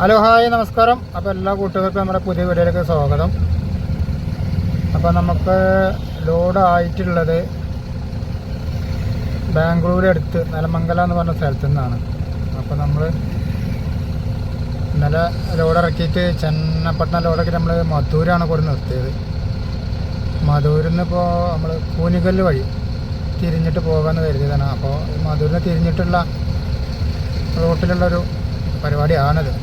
Hello hi നമസ്കാരം. അപ്പോൾ എല്ലാ കൂട്ടുകാർക്കും നമ്മുടെ പുതിയ വീഡിയോയിലേക്ക് സ്വാഗതം. അപ്പോൾ നമുക്ക് ലോഡ് ആയിട്ടുള്ളത് ബാംഗ്ലൂർ അടുത്ത് നിലമംഗലം എന്ന് പറഞ്ഞ സ്ഥലത്തു നിന്നാണ്. അപ്പോൾ നമ്മൾ ഇന്നലെ ലോഡ് ഇറക്കിയിട്ട് ചെന്നപ്പട്ടണ ലോഡൊക്കെ നമ്മൾ മധൂരാണ് കൂടെ നിർത്തിയത്. മധൂരിൽ നിന്ന് ഇപ്പോൾ നമ്മൾ കൂനികല്ല് വഴി തിരിഞ്ഞിട്ട് പോകാമെന്ന് കരുതിയതാണ്. അപ്പോൾ മധൂരിനെ തിരിഞ്ഞിട്ടുള്ള റോട്ടിലുള്ളൊരു പരിപാടിയാണിത്.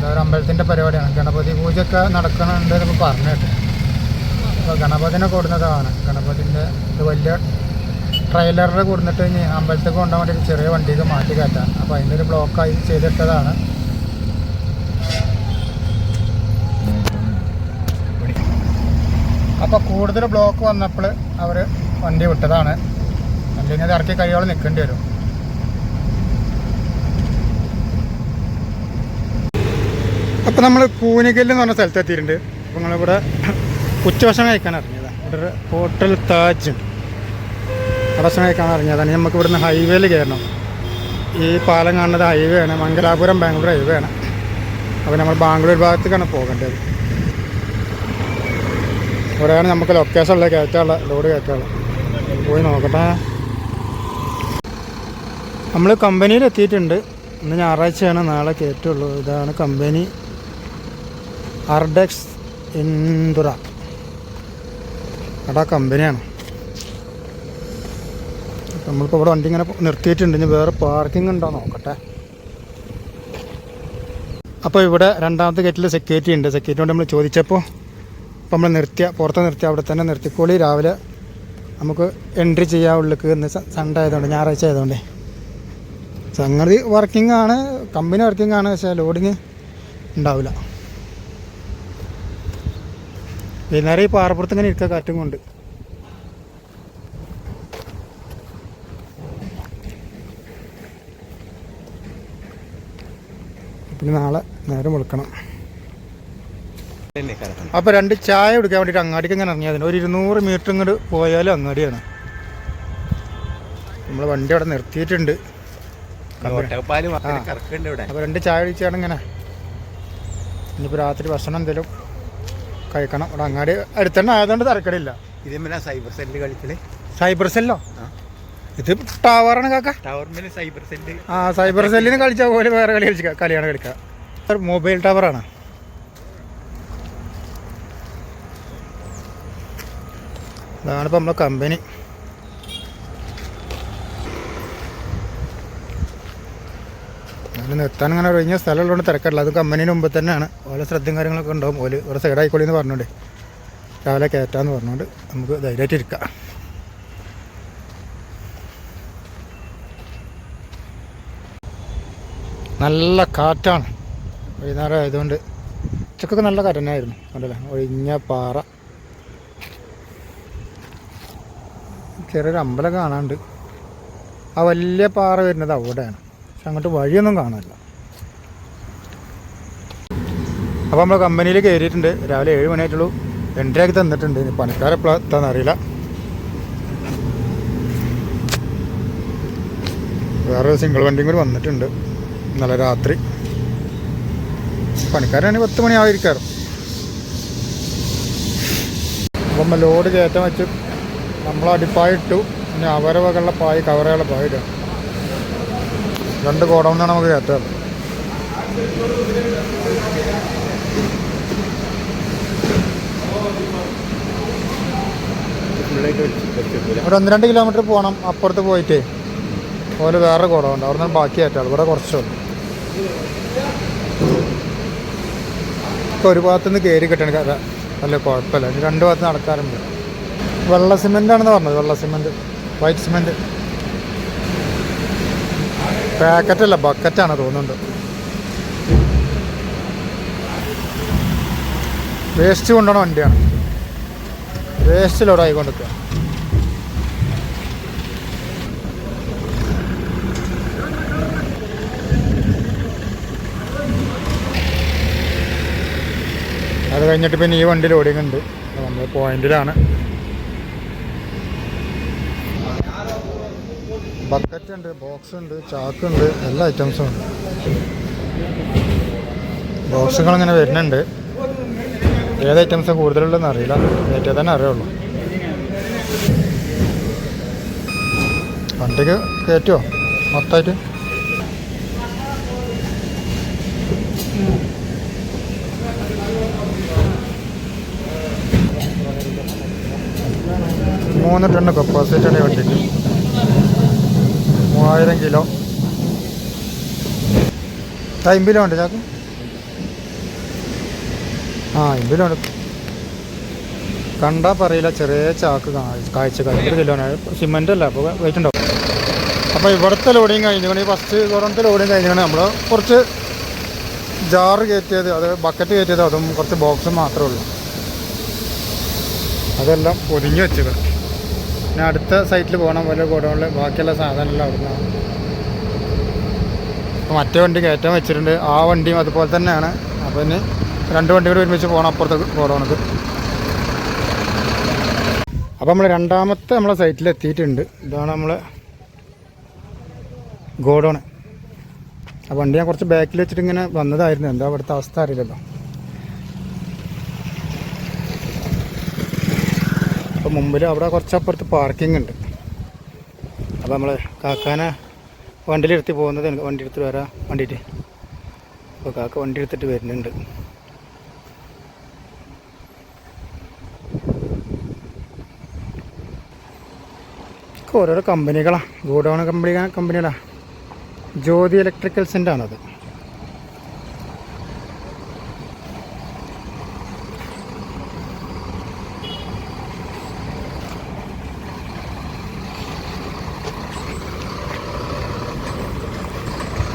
എന്താ ഒരു അമ്പലത്തിന്റെ പരിപാടിയാണ്. ഗണപതി പൂജയൊക്കെ നടക്കണുണ്ട് എന്നൊക്കെ പറഞ്ഞിട്ട് അപ്പോൾ ഗണപതിനെ കൊടുക്കുന്നതാണ് ഗണപതിന്റെ ഇത് വലിയ ട്രെയിലറിൽ കൊടുത്തിട്ട് ഇനി അമ്പലത്തിൽ കൊണ്ടുപോകാൻ വേണ്ടി ചെറിയ വണ്ടിക്ക് മാറ്റി കയറ്റാൻ. അപ്പോൾ അതിന്റെ ഒരു ബ്ലോക്കായി ചെയ്തിട്ടതാണ്. അപ്പോൾ കൂടുതൽ ബ്ലോക്ക് വന്നപ്പോൾ അവർ വണ്ടി വിട്ടതാണ്. അല്ലെങ്കിൽ അത് ഇറക്കി കഴിയോളം നിൽക്കേണ്ടി വരും. അപ്പോൾ നമ്മൾ കൂനികല്ല് എന്ന് പറഞ്ഞ സ്ഥലത്ത് എത്തിയിട്ടുണ്ട്. അപ്പോൾ നമ്മളിവിടെ ഉച്ചഭക്ഷണം കഴിക്കാൻ ഇറങ്ങിയതാണ്. ഇവിടെ ഒരു ഹോട്ടൽ താജ്. ഭക്ഷണം കഴിക്കാൻ ഇറങ്ങിയതാണ്. നമുക്ക് ഇവിടുന്ന് ഹൈവേയിൽ കയറണം. ഈ പാലം കാണുന്നത് ഹൈവേ ആണ്. മംഗലാപുരം ബാംഗ്ലൂർ ഹൈവേ ആണ്. അപ്പോൾ നമ്മൾ ബാംഗ്ലൂർ ഭാഗത്തേക്കാണ് പോകേണ്ടത്. ഇവിടെയാണ് നമുക്ക് ലൊക്കേഷൻ ഉള്ളത്. കയറ്റാനുള്ള ലോഡ് കയറ്റാനുള്ള. പോയി നോക്കട്ടെ. നമ്മൾ കമ്പനിയിൽ എത്തിയിട്ടുണ്ട്. ഇന്ന് ഞായറാഴ്ചയാണ് നാളെ കയറ്റുള്ളൂ ഇതാണ് കമ്പനി അർഡെക്സ് എന്തുറ അടാ കമ്പനിയാണ്. നമ്മളിപ്പോൾ ഇവിടെ വണ്ടി ഇങ്ങനെ നിർത്തിയിട്ടുണ്ട്. ഇനി വേറെ പാർക്കിംഗ് ഉണ്ടോ നോക്കട്ടെ. അപ്പോൾ ഇവിടെ രണ്ടാമത്തെ ഗേറ്റിൽ സെക്യൂരിറ്റി ഉണ്ട്. സെക്യൂരിറ്റിയോട് നമ്മൾ ചോദിച്ചപ്പോൾ അപ്പോൾ നമ്മൾ നിർത്തിയ പുറത്ത് നിർത്തിയ അവിടെ തന്നെ നിർത്തിക്കോളി. രാവിലെ നമുക്ക് എൻട്രി ചെയ്യാൻ ഉള്ളിലേക്ക് ഇന്ന് സൺഡേ ആയതുകൊണ്ട് ഞായറാഴ്ച ആയതുകൊണ്ട്. സംഗതി വർക്കിംഗ് ആണ്. കമ്പനി വർക്കിംഗ് ആണ്. പക്ഷേ ലോഡിങ് ഉണ്ടാവില്ല. വൈകുന്നേരം ഈ പാറപ്പുറത്ത് ഇങ്ങനെ ഇരിക്കുക കാറ്റും കൊണ്ട്. പിന്നെ നാളെ നേരം വിളിക്കണം. അപ്പോൾ രണ്ട് ചായ കുടിക്കാൻ വേണ്ടിയിട്ട് അങ്ങാടിക്ക് ഇങ്ങനെ ഇറങ്ങിയതിന് ഒരു ഇരുന്നൂറ് മീറ്റർ ഇങ്ങോട്ട് പോയാലും അങ്ങാടിയാണ്. നമ്മൾ വണ്ടി അവിടെ നിർത്തിയിട്ടുണ്ട്. അപ്പോൾ രണ്ട് ചായ കുടിച്ചാണ് ഇങ്ങനെ. ഇനിയിപ്പോൾ രാത്രി ഭക്ഷണം എന്തെങ്കിലും കഴിക്കണം. ഇവിടെ അങ്ങാടി അടുത്തന്നെ ആയതുകൊണ്ട് തിരക്കടില്ല. ഇതേപോലെ സൈബർ സെല്ല് കളിക്കൽ. സൈബർ സെല്ലോ? ഇത് ടവറാണ് കാക്ക. Cyber cell. ആ സൈബർ സെല്ലിന് കളിച്ച പോലെ വേറെ കളി കളിച്ച കളിയാണ് കളിക്കുക മൊബൈൽ ടവറാണ്. അതാണിപ്പോൾ നമ്മളെ കമ്പനി. അതിന് നിർത്താൻ അങ്ങനെ കഴിഞ്ഞ സ്ഥലമുള്ളതുകൊണ്ട് തിരക്കടില്ല അത് കമ്പനീന് മുമ്പ് തന്നെയാണ്. ഓരോ ശ്രദ്ധയും കാര്യങ്ങളൊക്കെ ഉണ്ടാവും. ഓൽ ഒരു സൈഡായിക്കോളി എന്ന് പറഞ്ഞോണ്ട്. രാവിലെ കയറ്റാന്ന് പറഞ്ഞുകൊണ്ട് നമുക്ക് ധൈര്യമായിട്ട് ഇരിക്കാം. നല്ല കാറ്റാണ്. വൈകുന്നേരം ആയതുകൊണ്ട് ഉച്ചക്കൊക്കെ നല്ല കാറ്റ് തന്നെയായിരുന്നു കണ്ടല്ലേ? ഒഴിഞ്ഞ പാറ. ചെറിയൊരു അമ്പലം കാണാണ്ട് ആ വലിയ പാറ വരുന്നത് അവിടെയാണ്. പക്ഷെ അങ്ങോട്ട് വഴിയൊന്നും കാണാനില്ല. അപ്പോൾ നമ്മൾ കമ്പനിയിൽ കയറിയിട്ടുണ്ട്. രാവിലെ ഏഴ് മണിയായിട്ടുള്ളൂ. എൻട്രിയാക്കി തന്നിട്ടുണ്ട്. ഇനി പണിക്കാരെപ്പോഴാണ് എത്താന്ന് അറിയില്ല. വേറെ സിംഗിൾ വണ്ടിയും കൂടി വന്നിട്ടുണ്ട്. ഇന്നലെ രാത്രി. പണിക്കാരാണെങ്കിൽ പത്ത് മണി ആയിരിക്കാറ് അപ്പം ലോഡ് കയറ്റം വെച്ച് നമ്മൾ അടിപ്പായ ഇട്ടു. ഇനി അവരെ പായ കവറുകളുടെ പായ ഇടുക. രണ്ട് ഗോഡൗണിനാണ് നമുക്ക് കയറ്റാറ് ഒരു ഒന്ന് രണ്ട് കിലോമീറ്റർ പോകണം അപ്പുറത്ത് പോയിട്ട്. അതുപോലെ വേറെ ഗോഡൗണ്ട് അവിടെ നിന്ന് ബാക്കി കയറ്റാൾ ഇവിടെ കുറച്ചുള്ളൂ ഒരു ഭാഗത്ത് നിന്ന് കയറി കിട്ടണ കഥ. അല്ല കുഴപ്പമില്ല. രണ്ട് ഭാഗത്ത് നടക്കാറുണ്ട്. വെള്ള സിമെന്റ് ആണെന്ന് പറഞ്ഞത്. വെള്ള സിമെന്റ് വൈറ്റ് സിമെന്റ് പാക്കറ്റല്ല ബക്കറ്റാണ് തോന്നുന്നുണ്ട്. വേസ്റ്റ് കൊണ്ടുപോണ വണ്ടിയാണ്. വേസ്റ്റ് ലോഡായിക്കൊണ്ടിരിക്കുക അത് കഴിഞ്ഞിട്ട് പിന്നെ ഈ വണ്ടി ലോഡിങ് ഉണ്ട് നമ്മൾ പോയിന്റിലാണ്. ബക്കറ്റ് ഉണ്ട് ബോക്സ് ഉണ്ട് ചാക്ക് ഉണ്ട് എല്ലാ ഐറ്റംസും ഉണ്ട്. ബോക്സുകൾ ഇങ്ങനെ വരുന്നുണ്ട്. ഏത് ഐറ്റംസാണ് കൂടുതലുള്ളതെന്ന് അറിയില്ല. ഏറ്റവും തന്നെ അറിയുള്ളൂ. വണ്ടിക്ക് കയറ്റുമോ മൊത്തമായിട്ട്? മൂന്ന് ടണ്ണ് കപ്പാസിറ്റി ആണ് വണ്ടിക്ക്. മൂവായിരം കിലോ. അമ്പതിലോ ഉണ്ട് ചാക്ക്. ആ അമ്പതിലുണ്ട് കണ്ടാൽ പറയില്ല ചെറിയ ചാക്ക് കാഴ്ച ഒരു കിലോ സിമെന്റ് അല്ല അപ്പോൾ വെയിറ്റ് ഉണ്ടാവും അപ്പോൾ ഇവിടുത്തെ ലോഡിങ് കഴിഞ്ഞുകൊണ്ട് ഈ ഫസ്റ്റ് കുറത്തെ ലോഡിങ് കഴിഞ്ഞാണ് നമ്മൾ കുറച്ച് ജാറ് കയറ്റിയത് അത് ബക്കറ്റ് കയറ്റിയത് അതും കുറച്ച് ബോക്സ് മാത്രമേ ഉള്ളൂ. അതെല്ലാം പൊതിഞ്ഞ് വെച്ചത് പിന്നെ അടുത്ത സൈറ്റിൽ പോകണം പോലെ ഗോഡൗണിൽ ബാക്കിയുള്ള സാധനമെല്ലാം അവിടുന്ന് അപ്പോൾ മറ്റേ വണ്ടി കയറ്റാൻ വെച്ചിട്ടുണ്ട്. ആ വണ്ടിയും അതുപോലെ തന്നെയാണ്. അപ്പോൾ ഇനി രണ്ട് വണ്ടി കൂടി ഒരുമിച്ച് പോകണം അപ്പുറത്തെ ഗോഡൗണക്ക്. അപ്പോൾ നമ്മൾ രണ്ടാമത്തെ നമ്മളെ സൈറ്റിൽ എത്തിയിട്ടുണ്ട്. ഇതാണ് നമ്മൾ ഗോഡൗൺ ആ വണ്ടി ഞാൻ കുറച്ച് ബാക്കിൽ വെച്ചിട്ട് ഇങ്ങനെ വന്നതായിരുന്നു. എന്താ അവിടുത്തെ അവസ്ഥ അറിയില്ലല്ലോ. അപ്പോൾ മുമ്പിൽ അവിടെ കുറച്ച് അപ്പുറത്ത് പാർക്കിംഗ് ഉണ്ട്. അപ്പോൾ നമ്മൾ കാക്കാനെ വണ്ടിയിലെടുത്ത് പോകുന്നത് എനിക്ക് വണ്ടി എടുത്ത് വരാം വണ്ടിയിട്ട്. അപ്പോൾ കാക്ക വണ്ടി എടുത്തിട്ട് വരുന്നുണ്ട് ഓരോരോ കമ്പനികളാണ് ഗോഡൗൺ കമ്പനി കമ്പനികളാണ് ജ്യോതി ഇലക്ട്രിക്കൽസിന്റെ ആണത്.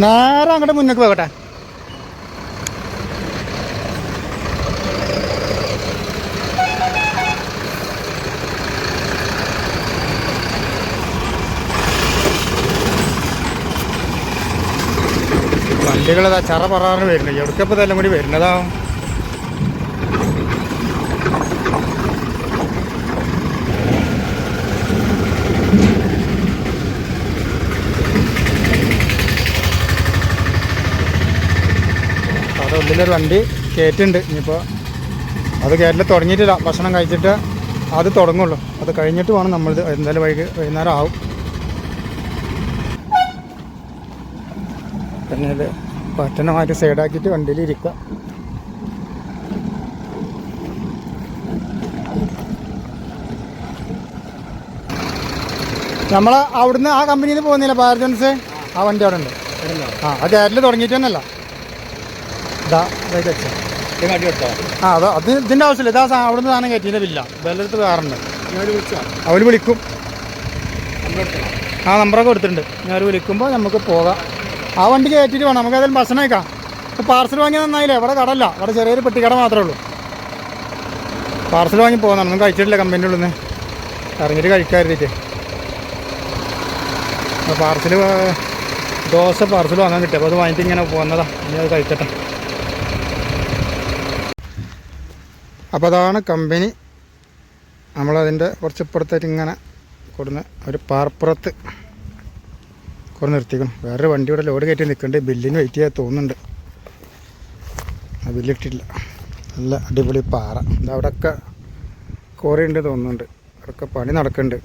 നേരെ അങ്ങോട്ട് മുന്നേക്ക് പോകട്ടെ. വണ്ടികളതാ ചറ പറഞ്ഞു വരുന്നത് എവിടേക്കപ്പോൾ ഇതെല്ലാം കൂടി വരുന്നതാവും ഉള്ളിലൊരു വണ്ടി കയറ്റുണ്ട്. ഇനിയിപ്പോൾ അത് കയറ്റിൽ തുടങ്ങിയിട്ടില്ല. ഭക്ഷണം കഴിച്ചിട്ട് അത് തുടങ്ങുള്ളൂ. അത് കഴിഞ്ഞിട്ട് വേണം നമ്മളിത് എന്തായാലും വൈകി വൈകുന്നേരം ആവും. പിന്നെ ഇത് മാറ്റി സൈഡാക്കിയിട്ട് വണ്ടിയിൽ ഇരിക്കുക നമ്മൾ അവിടുന്ന് ആ കമ്പനിയിൽ പോകുന്നില്ല പാരജൻസ് ആ വണ്ടി അവിടെ ഉണ്ട്. ആ അത് കയറ്റിൽ തുടങ്ങിയിട്ട് തന്നെയല്ല. ഇതാ ഇതായിട്ട് ആ അത് അത് ഇതിന്റെ ആവശ്യമില്ല. ഇതാ സാ- അവിടുന്ന് സാധനം കയറ്റിയില്ല ബില്ല. ബെല്ലെടുത്ത് കാറുണ്ട് അവർ അവർ വിളിക്കും ആ നമ്പറൊക്കെ കൊടുത്തിട്ടുണ്ട്. ഞാൻ അവർ വിളിക്കുമ്പോൾ നമുക്ക് പോകാം. ആ വണ്ടി കയറ്റിയിട്ട് വേണം. നമുക്ക് ഏതായാലും ഭക്ഷണം കഴിക്കാം. ഇപ്പോൾ പാർസൽ വാങ്ങി നന്നായില്ലേ? ഇവിടെ കടല്ല. ഇവിടെ ചെറിയൊരു പെട്ടിക്കട മാത്രമേ ഉള്ളൂ. പാർസൽ വാങ്ങി പോകുന്നതാണ് നമുക്ക് കഴിച്ചിട്ടില്ല കമ്പനിന്റെ ഉള്ളിൽ നിന്ന് ഇറങ്ങിയിട്ട് കഴിക്കാതിരിക്കേ പാർസൽ ദോശ പാർസൽ വാങ്ങാൻ കിട്ടും. അപ്പോൾ അത് വാങ്ങിയിട്ട് ഇങ്ങനെ പോകുന്നതാണ് ഇനി അത് കഴിക്കട്ടെ. അപ്പോൾ അതാണ് കമ്പനി. നമ്മളതിന്റെ കുറച്ച് ഇപ്പുറത്തേക്ക് ഇങ്ങനെ കൊടുന്ന് ഒരു പാർപ്പുറത്ത് കുറേ നിർത്തിക്കണം വേറൊരു വണ്ടി ഇവിടെ ലോഡ് കയറ്റി നിൽക്കുന്നുണ്ട്. ബില്ലിന് വെയിറ്റ് ചെയ്യാൻ തോന്നുന്നുണ്ട്. ആ ബില്ലിട്ടില്ല നല്ല അടിപൊളി പാറ. ഇത് അവിടെയൊക്കെ കോറിയുണ്ട് തോന്നുന്നുണ്ട്. അവിടെയൊക്കെ പണി നടക്കുന്നുണ്ട്.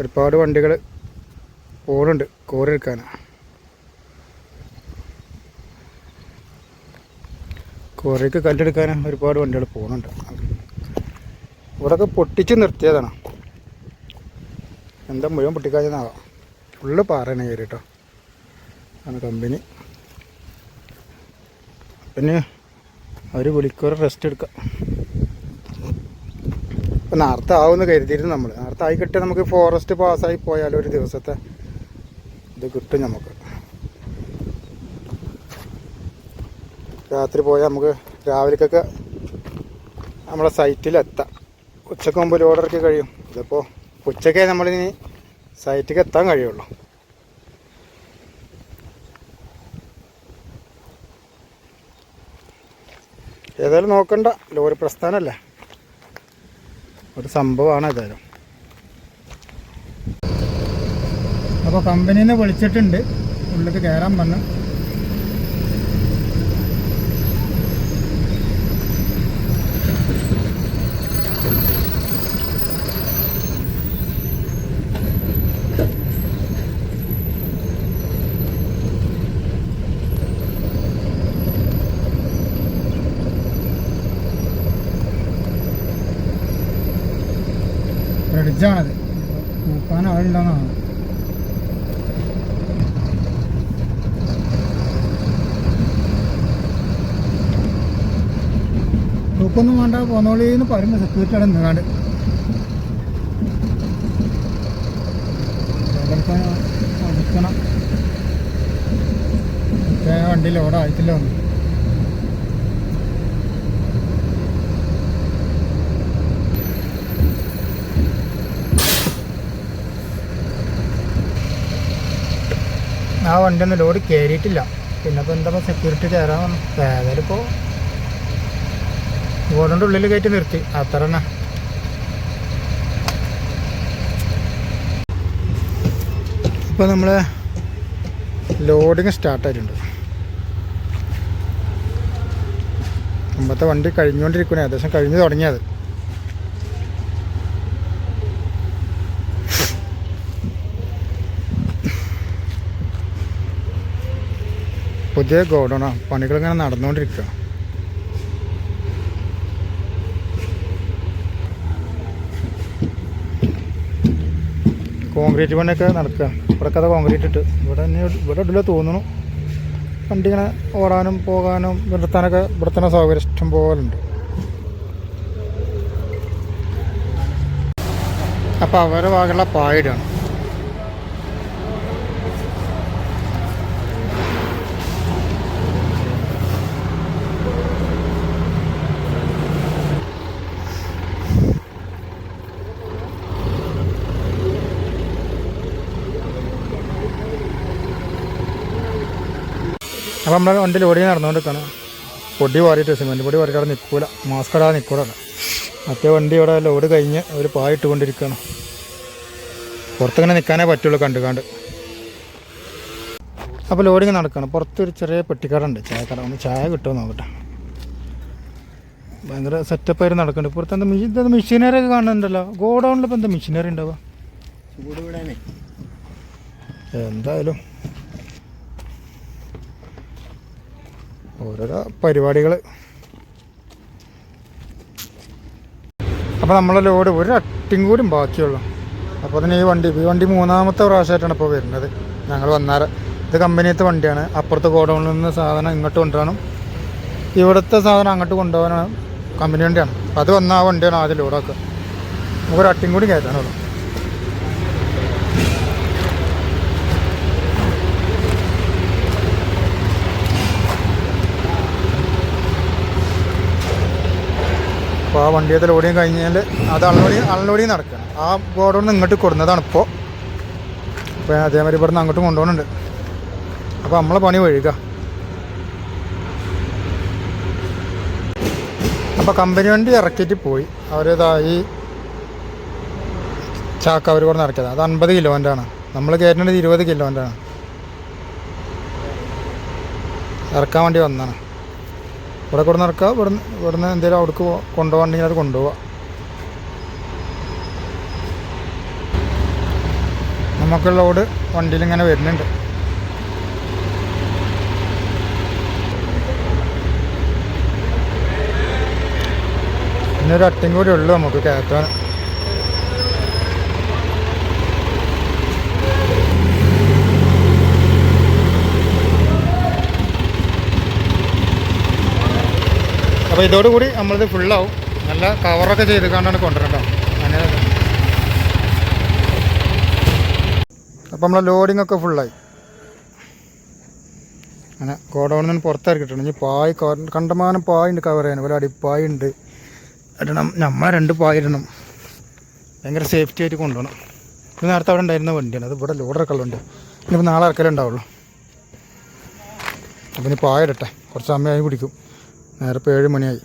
ഒരുപാട് വണ്ടികൾ പോകുന്നുണ്ട് കോറി എടുക്കാനാണ് കോറിക്ക് കല്ലെടുക്കാൻ ഒരുപാട് വണ്ടികൾ പോകുന്നുണ്ട്. ഇവിടെയൊക്കെ പൊട്ടിച്ച് നിർത്തിയതാണ്. എന്താ മുഴുവൻ പൊട്ടിക്കാഞ്ഞാവാം ഫുള്ള് പാറയാണ് കയറി കേട്ടോ ആണ് കമ്പനി. പിന്നെ അവർ വിളിക്കൊരു റെസ്റ്റ് എടുക്കാം. ഇപ്പം നേരത്തെ ആവുമെന്ന് കരുതിയിരുന്നു നമ്മൾ നേരത്തെ ആയിക്കിട്ടെ നമുക്ക് ഫോറസ്റ്റ് പാസ്സായി പോയാൽ ഒരു ദിവസത്തെ ഇത് കിട്ടും നമുക്ക്. രാത്രി പോയാൽ നമുക്ക് രാവിലേക്കൊക്കെ നമ്മളെ സൈറ്റിലെത്താം ഉച്ചയ്ക്ക് മുമ്പ് ലോഡർക്ക് കഴിയും. ഇതിപ്പോൾ ഉച്ചക്കേ നമ്മളിനി സൈറ്റിലേക്ക് എത്താൻ കഴിയുള്ളൂ. ഏതായാലും നോക്കണ്ട. ലോറി പ്രസ്ഥാനമല്ല ഒരു സംഭവമാണ് ഏതായാലും. അപ്പോൾ കമ്പനിയിൽ നിന്ന് വിളിച്ചിട്ടുണ്ട്. ഉള്ളിലേക്ക് കയറാൻ പറഞ്ഞു വിളിച്ചാൽ മതി നോക്കാൻ ആളുണ്ടെന്നാണ് നോക്കൊന്നും വേണ്ട പോന്നോളിന്ന് പറയുമ്പോൾ സെക്യൂരിറ്റി അവിടെ നിന്നാണ്ട് വണ്ടി ആയിട്ടില്ല ഒന്നും. ആ വണ്ടി ഒന്നും ലോഡ് കയറിയിട്ടില്ല പിന്നെ ഇപ്പോൾ എന്താ സെക്യൂരിറ്റി കയറാൻ വന്നു. ഏതായാലും ഗോഡൗണിന്റെ ഉള്ളിൽ കയറ്റി നിർത്തി. അത്ര തന്നെ. ഇപ്പോൾ നമ്മൾ ലോഡിങ് സ്റ്റാർട്ടായിട്ടുണ്ട് മുമ്പത്തെ വണ്ടി കഴിഞ്ഞുകൊണ്ടിരിക്കുന്നത് ഏകദേശം കഴിഞ്ഞു തുടങ്ങിയത്. പുതിയ ഗോഡൗണാണ് പണികളിങ്ങനെ നടന്നുകൊണ്ടിരിക്കുക കോൺക്രീറ്റ് പണിയൊക്കെ നടക്കുക ഇവിടെ കഥ കോൺക്രീറ്റ് ഇട്ട്. ഇവിടെ തന്നെ ഇവിടെ ഇടില്ല തോന്നുന്നു. വണ്ടി ഇങ്ങനെ ഓടാനും പോകാനും നിർത്താനൊക്കെ ഇവിടെ തന്നെ സൗകര്യം ഇഷ്ടം പോലെ ഉണ്ട്. അപ്പോൾ അവരുടെ ഭാഗമുള്ള പായിടാണ് അപ്പോൾ നമ്മൾ വണ്ടി ലോഡിങ് നടന്നുകൊണ്ടിരിക്കുകയാണ് പൊടി വാരിയിട്ട് സിമെന്റ് പൊടി അവിടെ നിൽക്കൂല മാസ്ക് ഇടാതെ നിൽക്കൂല മറ്റേ വണ്ടി ഇവിടെ ലോഡ് കഴിഞ്ഞ് ഒരു പായ ഇട്ടുകൊണ്ടിരിക്കുകയാണ് പുറത്തിങ്ങനെ നിൽക്കാനേ പറ്റുള്ളൂ കണ്ട് കണ്ട്. അപ്പോൾ ലോഡിങ് നടക്കുകയാണ് പുറത്തൊരു ചെറിയ പെട്ടിക്കട ചായക്കട. ഒന്ന് ചായ കിട്ടുമോ നോക്കട്ടെ. ഭയങ്കര സെറ്റപ്പായിട്ട് നടക്കുന്നുണ്ട്. പുറത്ത് എന്താ മെഷീൻ എന്താ മെഷീനറി ഒക്കെ കാണുന്നുണ്ടല്ലോ. ഗോഡൗണിൽ ഇപ്പോൾ എന്താ മെഷീനറി ഉണ്ടാവുക? എന്തായാലും ഓരോരോ പരിപാടികൾ അപ്പോൾ നമ്മളെ ലോഡ് ഒരു അട്ടിയും കൂടി ബാക്കിയുള്ളൂ. അപ്പോൾ തന്നെ ഈ വണ്ടി ഈ വണ്ടി മൂന്നാമത്തെ പ്രാവശ്യമായിട്ടാണ് ഇപ്പോൾ വരുന്നത്. ഞങ്ങൾ വന്നാറ് ഇത് കമ്പനിയത്തെ വണ്ടിയാണ്. അപ്പുറത്തെ ഗോഡൗണിൽ നിന്ന് സാധനം ഇങ്ങോട്ട് കൊണ്ടുപോകണം ഇവിടുത്തെ സാധനം അങ്ങോട്ട് കൊണ്ടുപോകാനാണ് കമ്പനി വണ്ടിയാണ്. അത് വന്ന ആ വണ്ടിയാണ് ആദ്യം ലോഡാക്കുക. നമുക്കൊരു അട്ടിയും കൂടി കയറ്റാനുള്ളൂ. അപ്പോൾ ആ വണ്ടിയത്തെ ലോഡിങ് കഴിഞ്ഞാൽ അത് അൺലോഡിങ് അൺലോഡിങ് നടക്കുക ആ ഗോഡൗണിൽ ഇങ്ങോട്ട് കൊടുക്കുന്നതാണ് ഇപ്പോൾ അപ്പോൾ അതേമാതിരി ഇവിടുന്ന് അങ്ങോട്ട് കൊണ്ടുപോകുന്നുണ്ട്. അപ്പോൾ നമ്മളെ പണി വഴുക അപ്പോൾ കമ്പനി വണ്ടി ഇറക്കിയിട്ട് പോയി. അവരതായി ചാക്ക അവർ കൂടെ ഇറക്കിയത്. അത് അൻപത് കിലോന്റെ ആണ് നമ്മൾ കയറ്റുന്നത് ഇരുപത് കിലോന്റെ ആണ് ഇറക്കാൻ വേണ്ടി വന്നതാണ്. ഇവിടെ കൊണ്ട് നടക്കുക ഇവിടുന്ന് ഇവിടുന്ന് എന്തെങ്കിലും അവിടേക്ക് കൊണ്ടുപോകണ്ടെങ്കിൽ അത് കൊണ്ടുപോവാം. നമുക്ക് ലോഡ് വണ്ടിയിൽ ഇങ്ങനെ വരുന്നുണ്ട്. ഇന്നൊരു ഒരു കൂടി ഉള്ളു നമുക്ക് കയറ്റാൻ അപ്പോൾ ഇതോടുകൂടി നമ്മളിത് ഫുള്ളാവും നല്ല കവറൊക്കെ ചെയ്ത് കണ്ടാണ് കൊണ്ടുവരട്ടോ അങ്ങനെ അപ്പോൾ നമ്മളെ ലോഡിംഗ് ഒക്കെ ഫുള്ളായി അങ്ങനെ ഗോഡൗണിൽ നിന്ന് പുറത്തിറക്കിയിട്ടുണ്ട്. ഇനി പായ് കണ്ടമാനം പായുണ്ട് കവർ ചെയ്യാൻ. പോലെ അടിപ്പായ ഉണ്ട്. ഇടണം. നമ്മൾ രണ്ട് പായ ഇടണം. ഭയങ്കര സേഫ്റ്റി ആയിട്ട് കൊണ്ടുപോകണം. ഇത് നേരത്തെ അവിടെ ഉണ്ടായിരുന്ന വണ്ടിയാണ്. അത് ഇവിടെ ലോഡ് ഇറക്കലുണ്ട് ഇനിയിപ്പോൾ നാളെ ഇറക്കലുണ്ടാവുള്ളൂ അപ്പം ഇനി പായ ഇടട്ടെ. കുറച്ച് സമയമായി പിടിക്കും. നേരെ ഇപ്പോൾ ഏഴ് മണിയായി.